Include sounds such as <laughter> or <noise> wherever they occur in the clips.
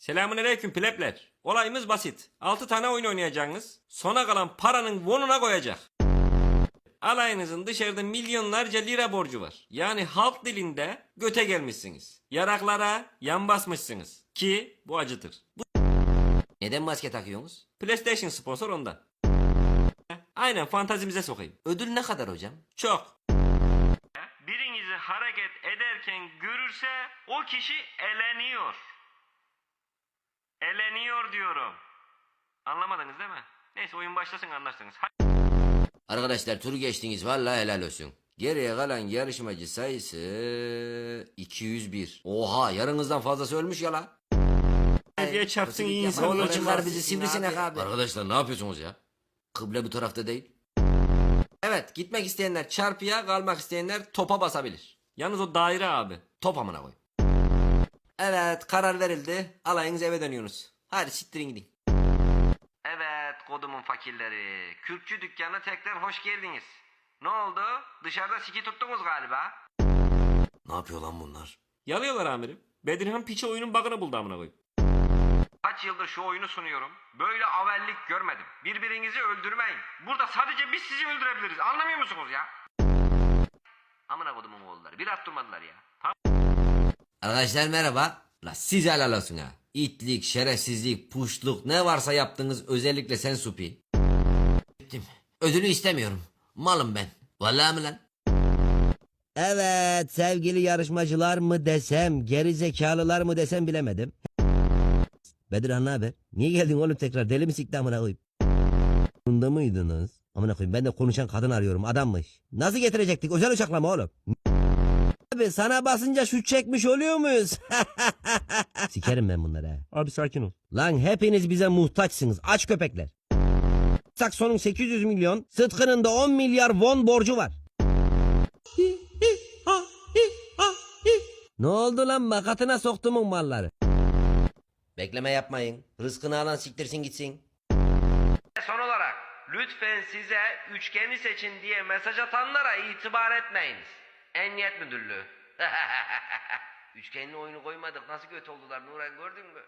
Selamünaleyküm plepler. Olayımız basit. 6 tane oyun oynayacaksınız. Sona kalan paranın vonuna koyacak. Alayınızın dışarıda milyonlarca lira borcu var. Yani halk dilinde göte gelmişsiniz. Yaraklara yan basmışsınız. Ki bu acıtır. Bu... Neden maske takıyorsunuz? PlayStation sponsor ondan. Aynen fantazimize sokayım. Ödül ne kadar hocam? Çok. Birinizi hareket ederken görürse o kişi eleniyor. Eleniyor diyorum. Anlamadınız değil mi? Neyse oyun başlasın anlarsınız. Arkadaşlar turu geçtiniz vallahi helal olsun. Geriye kalan yarışmacı sayısı 201. Oha yarınızdan fazlası ölmüş ya la. Diye çarpsın iyi insan çıkar bizi sivrisinek abi. Arkadaşlar ne yapıyorsunuz ya? Kıble bu tarafta değil. Evet gitmek isteyenler çarpıya kalmak isteyenler topa basabilir. Yalnız o daire abi. Top amına koy. Evet karar verildi. Alayınız eve dönüyorsunuz. Hadi siktirin gidin. Evet kodumun fakirleri. Kürkçü dükkanına tekrar hoş geldiniz. Ne oldu? Dışarıda siki tuttunuz galiba. Ne yapıyor lan bunlar? Yalıyorlar amirim. Bedirhan piçe oyunun bug'ını buldu amına koyayım. Kaç yıldır şu oyunu sunuyorum. Böyle avellik görmedim. Birbirinizi öldürmeyin. Burada sadece biz sizi öldürebiliriz. Anlamıyor musunuz ya? Amına kodumun oğulları. Bir at durmadılar ya. Arkadaşlar merhaba. La siz helal olsun ha. İtlik, şerefsizlik, puşluk ne varsa yaptınız özellikle sen Supi. Ödülü istemiyorum. Malım ben. Vallahi mi lan? Evet sevgili yarışmacılar mı desem geri zekalılar mı desem bilemedim. Bedirhan ne haber? Niye geldin oğlum tekrar deli mi sikti amına koyayım? Bunda mıydınız? Amına koyayım ben de konuşan kadın arıyorum adammış. Nasıl getirecektik özel uçakla mı oğlum? Abi sana basınca şut çekmiş oluyor muyuz? <laughs> Sikerim ben bunları ha. Abi sakin ol. Lan hepiniz bize muhtaçsınız aç köpekler. Sakson'un 800 milyon, Sıtkı'nın da 10 milyar won borcu var. Ne oldu lan makatına soktumun malları? Bekleme yapmayın. Rızkını alan siktirsin gitsin. Son olarak lütfen size üçgeni seçin diye mesaj atanlara itibar etmeyiniz. Emniyet Müdürlüğü. <laughs> Üçgenli oyunu koymadık. Nasıl kötü oldular Nuran gördün mü?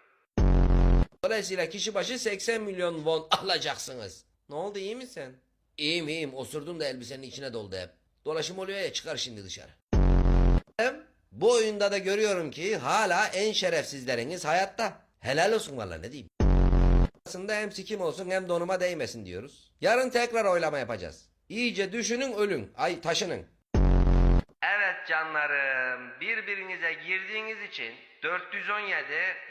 Dolayısıyla kişi başı 80 milyon won alacaksınız. Ne oldu iyi misin? İyiyim iyiyim. Osurdum da elbisenin içine doldu hep. Dolaşım oluyor ya çıkar şimdi dışarı. Hem bu oyunda da görüyorum ki hala en şerefsizleriniz hayatta. Helal olsun valla ne diyeyim. Aslında hem sikim olsun hem donuma değmesin diyoruz. Yarın tekrar oylama yapacağız. İyice düşünün ölün. Ay taşının. Canlarım birbirinize girdiğiniz için 417